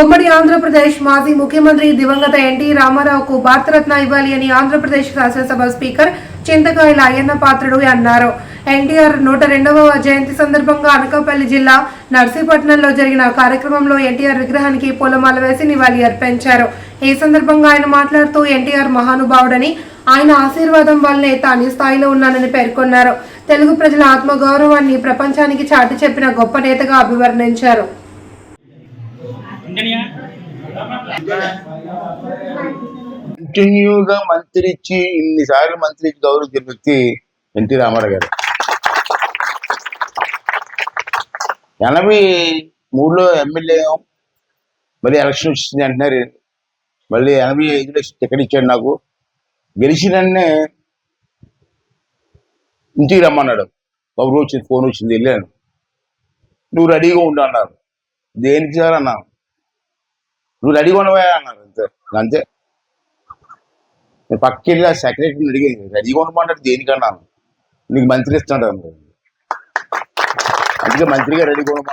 ఉమ్మడి ఆంధ్రప్రదేశ్ మాజీ ముఖ్యమంత్రి దివంగత ఎన్టీ రామారావుకు భారతరత్న ఇవ్వాలి అని ఆంధ్రప్రదేశ్ శాసనసభ స్పీకర్ చింతకాయల అయ్యన్న పాత్రుడు అన్నారు. ఎన్టీఆర్ నూట రెండవ జయంతి సందర్భంగా అనకాపల్లి జిల్లా నర్సీపట్నంలో జరిగిన కార్యక్రమంలో ఎన్టీఆర్ విగ్రహానికి పూలమాల వేసి నివాళి అర్పించారు. ఈ సందర్భంగా ఆయన మాట్లాడుతూ ఎన్టీఆర్ మహానుభావుడని ఆయన ఆశీర్వాదం వల్లనే తాను స్థాయిలో ఉన్నానని పేర్కొన్నారు. తెలుగు ప్రజల ఆత్మగౌరవాన్ని ప్రపంచానికి చాటి చెప్పిన గొప్ప నేతగా అభివర్ణించారు. కంటిన్యూగా మంత్రి ఇచ్చి ఇన్నిసార్లు మంత్రి ఇచ్చి గౌరవించిన వ్యక్తి ఎన్టీ రామారావు గారు. ఎనభై మూడులో ఎమ్మెల్యే మళ్ళీ ఎలక్షన్ వచ్చింది అంటున్నారు. మళ్ళీ ఎనభై ఐదులో టికెట్ ఇచ్చాడు నాకు. గెలిచినన్నే ఇంటికి రమ్మన్నాడు కబురు వచ్చింది ఫోన్ వచ్చింది వెళ్ళాను. నువ్వు రెడీగా ఉండు అన్నారు. దేనికి సార్ అన్నాను నువ్వు రెడీగా ఉండవా అన్నారు. అంతే. అంతే. నేను పక్కకి ఆ సెక్రటరీని అడిగాను. రెడీగా ఉండమంటాడు దేనికన్నాను నీకు మంత్రి ఇస్తున్నాడు అందుకే మంత్రిగా రెడీగా ఉండమన్నాడు